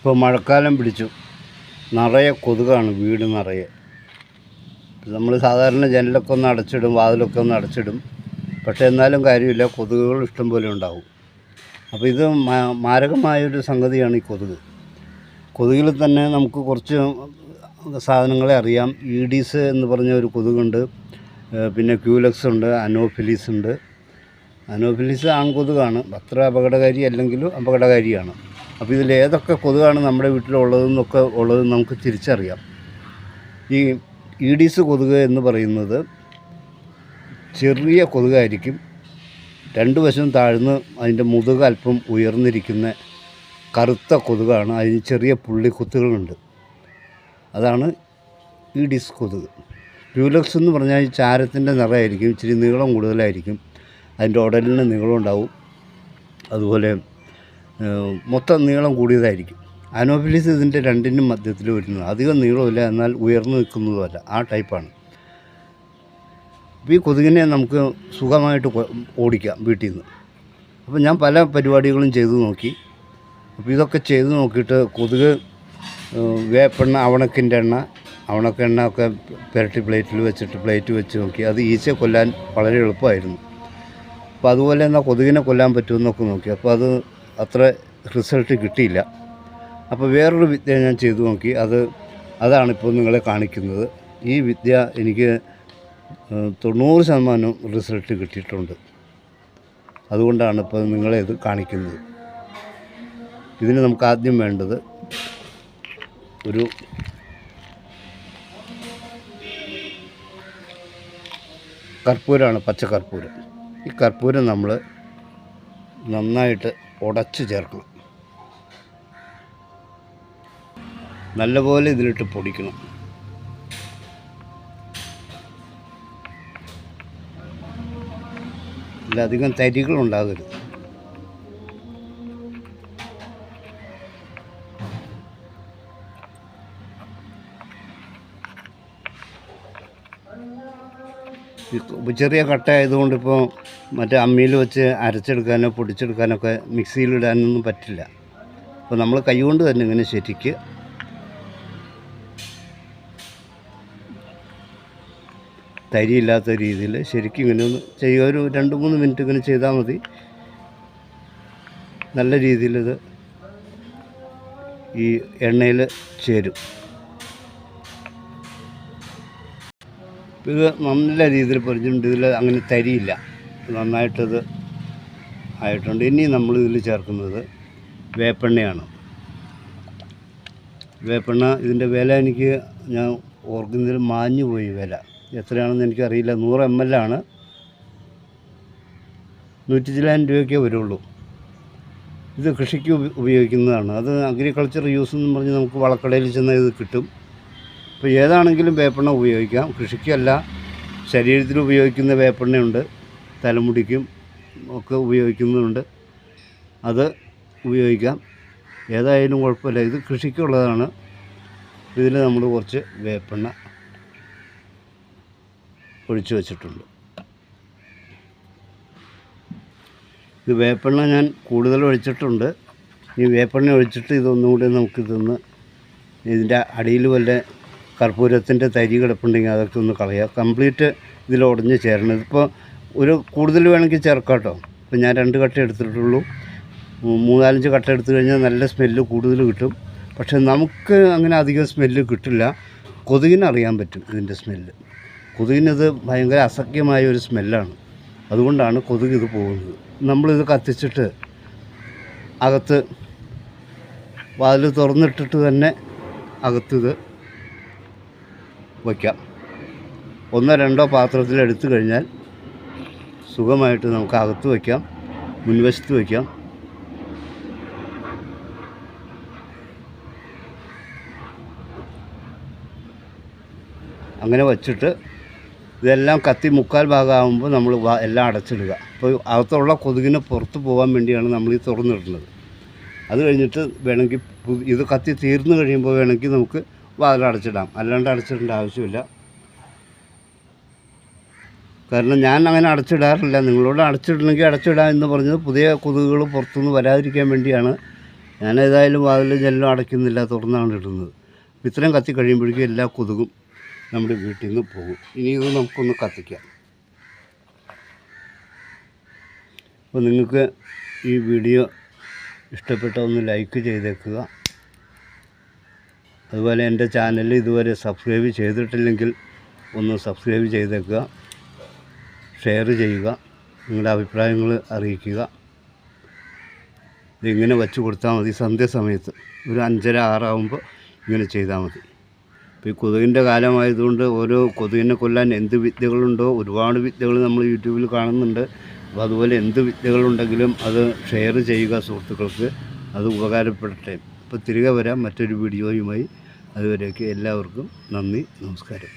ഇപ്പോൾ മഴക്കാലം പിടിച്ചു. നിറയെ കൊതുകാണ് വീട് നിറയെ. നമ്മൾ സാധാരണ ജനലൊക്കെ ഒന്ന് അടച്ചിടും വാതിലൊക്കെ ഒന്ന് അടച്ചിടും. പക്ഷേ എന്നാലും കാര്യമില്ല കൊതുകുകൾ ഇഷ്ടം പോലെ ഉണ്ടാവും. അപ്പോൾ ഇത് മാരകമായൊരു സംഗതിയാണ് ഈ കൊതുക്. കൊതുകിൽ തന്നെ നമുക്ക് കുറച്ച് സാധനങ്ങളെ അറിയാം. ഈഡീസ് എന്ന് പറഞ്ഞ ഒരു കൊതുകുണ്ട്. പിന്നെ ക്യൂലക്സ് ഉണ്ട് അനോഫിലീസ് ഉണ്ട്. അനോഫിലീസ് ആൺ കൊതുകാണ് അത്ര അപകടകാരി അല്ലെങ്കിലും അപകടകാരിയാണ്. അപ്പോൾ ഇതിൽ ഏതൊക്കെ കൊതുകാണ് നമ്മുടെ വീട്ടിലുള്ളതെന്നൊക്കെ ഉള്ളത് നമുക്ക് തിരിച്ചറിയാം. ഈ ഈഡീസ് കൊതുക് എന്ന് പറയുന്നത് ചെറിയ കൊതുകായിരിക്കും. രണ്ട് വശം താഴ്ന്ന് അതിന്റെ മുതുക അല്പം ഉയർന്നിരിക്കുന്ന കറുത്ത കൊതുകാണ്. അതിന് ചെറിയ പുള്ളിക്കുത്തുകളുണ്ട്. അതാണ് ഈഡിസ് കൊതുക്. പ്യൂലക്സ് എന്ന് പറഞ്ഞാൽ ഈ ചാരത്തിന്റെ നിറമായിരിക്കും ഇച്ചിരി നീളം കൂടുതലായിരിക്കും. അതിന്റെ ഉടലിന് നീളം ഉണ്ടാവും അതുപോലെ മൊത്തം നീളം കൂടിയതായിരിക്കും. അനോഫിലിസ് ഇതിന്റെ രണ്ടിനും മധ്യത്തിൽ വരുന്നത്. അധികം നീളമില്ല എന്നാൽ ഉയർന്നു നിൽക്കുന്നതുമല്ല. ആ ടൈപ്പാണ്. ഈ കൊതുകിനെ നമുക്ക് സുഖമായിട്ട് ഓടിക്കാം വീട്ടിൽ നിന്ന് അപ്പോൾ ഞാൻ പല പരിപാടികളും ചെയ്തു നോക്കി. അപ്പോൾ ഇതൊക്കെ ചെയ്ത് നോക്കിയിട്ട് കൊതുക് വേപ്പെണ്ണ അവണക്കിന്റെ എണ്ണ അവണക്കെണ്ണ ഒക്കെ പുരട്ടി പ്ലേറ്റിൽ വെച്ചിട്ട് പ്ലേറ്റ് വെച്ച് നോക്കി. അത് ഈച്ചയെ കൊല്ലാൻ വളരെ എളുപ്പമായിരുന്നു. അപ്പോൾ അതുപോലെ എന്നാൽ കൊതുകിനെ കൊല്ലാൻ പറ്റുമെന്നൊക്കെ നോക്കി. അപ്പോൾ അത് അത്ര റിസൾട്ട് കിട്ടിയില്ല. അപ്പോൾ വേറൊരു വിദ്യ ഞാൻ ചെയ്തു നോക്കി. അത് അതാണിപ്പോൾ നിങ്ങളെ കാണിക്കുന്നത്. ഈ വിദ്യ എനിക്ക് തൊണ്ണൂറ് ശതമാനം റിസൾട്ട് കിട്ടിയിട്ടുണ്ട്. അതുകൊണ്ടാണ് ഇപ്പോൾ നിങ്ങളെ ഇത് കാണിക്കുന്നത്. ഇതിന് നമുക്ക് ആദ്യം വേണ്ടത് ഒരു കർപ്പൂരമാണ് പച്ച കർപ്പൂരം ഈ കർപ്പൂരം നമ്മൾ നന്നായിട്ട് ഉടച്ച് ചേർക്കണം. നല്ലപോലെ ഇതിലിട്ട് പൊടിക്കണം. ഇതിലധികം തരികളുണ്ടാകരുത്. ഈ ചെറിയ കട്ട ആയതുകൊണ്ട് ഇപ്പോൾ മറ്റേ അമ്മിയിൽ വെച്ച് അരച്ചെടുക്കാനോ പൊടിച്ചെടുക്കാനൊക്കെ മിക്സിയിലിടാനൊന്നും പറ്റില്ല. അപ്പോൾ നമ്മൾ കൈകൊണ്ട് തന്നെ ഇങ്ങനെ ശരിക്ക് തരിയില്ലാത്ത രീതിയിൽ ശരിക്കും ഇങ്ങനെ ഒന്ന് ചെയ്യുക. ഒരു രണ്ട് മൂന്ന് മിനിറ്റ് ഇങ്ങനെ ചെയ്താൽ മതി. നല്ല രീതിയിലിത് ഈ എണ്ണയിൽ ചേരും. ഇത് നല്ല രീതിയിൽ പൊരിഞ്ഞിട്ടുണ്ട്. ഇതിൽ അങ്ങനെ തരിയില്ല. നന്നായിട്ടത് ആയിട്ടുണ്ട്. ഇനി നമ്മൾ ഇതിൽ ചേർക്കുന്നത് വേപ്പെണ്ണയാണ്. വേപ്പെണ്ണ ഇതിന്റെ വില എനിക്ക് ഞാൻ ഓർക്കുന്നതിൽ മാഞ്ഞു പോയി വില. എത്രയാണെന്ന് എനിക്കറിയില്ല. നൂറ് എം എൽ ആണ്. നൂറ്റി ചില്ലായിരം രൂപയ്ക്കേ വരുള്ളൂ. ഇത് കൃഷിക്ക് ഉപയോഗിക്കുന്നതാണ്. അത് അഗ്രികൾച്ചർ യൂസ് എന്ന് പറഞ്ഞ് നമുക്ക് വളക്കടയിൽ ചെന്നാൽ ഇത് കിട്ടും. അപ്പോൾ ഏതാണെങ്കിലും വേപ്പെണ്ണ ഉപയോഗിക്കാം. കൃഷിക്കല്ല ശരീരത്തിൽ ഉപയോഗിക്കുന്ന വേപ്പെണ്ണയുണ്ട് തലമുടിക്കും ഒക്കെ ഉപയോഗിക്കുന്നുണ്ട് അത് ഉപയോഗിക്കാം. ഏതായാലും കുഴപ്പമില്ല. ഇത് കൃഷിക്കുള്ളതാണ്. ഇതിൽ നമ്മൾ കുറച്ച് വേപ്പെണ്ണ ഒഴിച്ചു വച്ചിട്ടുണ്ട്. ഇത് വേപ്പെണ്ണ ഞാൻ കൂടുതൽ ഒഴിച്ചിട്ടുണ്ട്. ഈ വേപ്പെണ്ണ ഒഴിച്ചിട്ട് ഇതൊന്നും കൂടി നമുക്കിതൊന്ന് ഇതിന്റെ അടിയിൽ വല്ല കർപ്പൂരത്തിന്റെ തരി കിടപ്പുണ്ടെങ്കിൽ അതൊക്കെ ഒന്ന് കളയുക. കംപ്ലീറ്റ് ഇതിൽ ഉടഞ്ഞ് ചേരണം. ഇതിപ്പോൾ ഒരു കൂടുതൽ വേണമെങ്കിൽ ചേർക്കാം കേട്ടോ. ഇപ്പോൾ ഞാൻ രണ്ട് കട്ട എടുത്തിട്ടുള്ളൂ. മൂന്നാലഞ്ച് കട്ട എടുത്തു കഴിഞ്ഞാൽ നല്ല സ്മെല്ല് കൂടുതൽ കിട്ടും. പക്ഷേ നമുക്ക് അങ്ങനെ അധികം സ്മെല്ല് കിട്ടില്ല. കൊതുകിന് അറിയാൻ പറ്റും ഇതിന്റെ സ്മെല്ല്. കൊതുകിനത് ഭയങ്കര അസഖ്യമായ ഒരു സ്മെല്ലാണ്. അതുകൊണ്ടാണ് കൊതുക് ഇത് പോകുന്നത്. നമ്മളിത് കത്തിച്ചിട്ട് അകത്ത് വാതിൽ തുറന്നിട്ടിട്ട് തന്നെ അകത്തിത് വയ്ക്കാം. ഒന്നോ രണ്ടോ പാത്രത്തിൽ എടുത്തു കഴിഞ്ഞാൽ സുഖമായിട്ട് നമുക്ക് അകത്ത് വയ്ക്കാം മുൻവശത്ത് വയ്ക്കാം. അങ്ങനെ വച്ചിട്ട് ഇതെല്ലാം കത്തി മുക്കാൽ ഭാഗമാകുമ്പോൾ നമ്മൾ എല്ലാം അടച്ചിടുക. അപ്പോൾ അകത്തുള്ള കൊതുകിന് പുറത്ത് പോകാൻ വേണ്ടിയാണ് നമ്മൾ ഈ തുറന്നിടുന്നത്. അത് കഴിഞ്ഞിട്ട് വേണമെങ്കിൽ ഇത് കത്തി തീർന്നു കഴിയുമ്പോൾ വേണമെങ്കിൽ നമുക്ക് വാതിൽ അടച്ചിടാം. അല്ലാണ്ട് അടച്ചിടേണ്ട ആവശ്യമില്ല. കാരണം ഞാൻ അങ്ങനെ അടച്ചിടാറില്ല. നിങ്ങളോട് അടച്ചിടണമെങ്കിൽ അടച്ചിടാം എന്ന് പറഞ്ഞത് പുതിയ കൊതുകുകൾ പുറത്തുനിന്ന് വരാതിരിക്കാൻ വേണ്ടിയാണ്. ഞാൻ ഏതായാലും വാതിലും ജനലും അടയ്ക്കുന്നില്ല. തുറന്നാണ് ഇടുന്നത്. ഇത്രയും കത്തി കഴിയുമ്പോഴേക്കും എല്ലാ കൊതുകും നമ്മുടെ വീട്ടിൽ നിന്ന് പോകും. ഇനി ഇത് നമുക്കൊന്ന് കത്തിക്കാം. അപ്പോൾ നിങ്ങൾക്ക് ഈ വീഡിയോ ഇഷ്ടപ്പെട്ട ഒന്ന് ലൈക്ക് ചെയ്തേക്കുക. അതുപോലെ എന്റെ ചാനൽ ഇതുവരെ സബ്സ്ക്രൈബ് ചെയ്തിട്ടില്ലെങ്കിൽ ഒന്ന് സബ്സ്ക്രൈബ് ചെയ്തേക്കുക ഷെയർ ചെയ്യുക നിങ്ങളുടെ അഭിപ്രായങ്ങൾ അറിയിക്കുക. ഇതിങ്ങനെ വച്ച് കൊടുത്താൽ മതി. സന്ധ്യാസമയത്ത് ഒരു അഞ്ചര ആറാകുമ്പോൾ ഇങ്ങനെ ചെയ്താൽ മതി. ഇപ്പോൾ ഈ കൊതുകിന്റെ കാലമായതുകൊണ്ട് ഓരോ കൊതുകിനെ കൊല്ലാൻ എന്ത് വിദ്യകളുണ്ടോ ഒരുപാട് വിദ്യകൾ നമ്മൾ യൂട്യൂബിൽ കാണുന്നുണ്ട്. അപ്പോൾ അതുപോലെ എന്ത് വിദ്യകളുണ്ടെങ്കിലും അത് ഷെയർ ചെയ്യുക സുഹൃത്തുക്കൾക്ക് അത് ഉപകാരപ്പെടട്ടെ. അപ്പോൾ തിരികെ വരാം മറ്റൊരു വീഡിയോയുമായി. അതുവരേക്ക് എല്ലാവർക്കും നന്ദി നമസ്കാരം.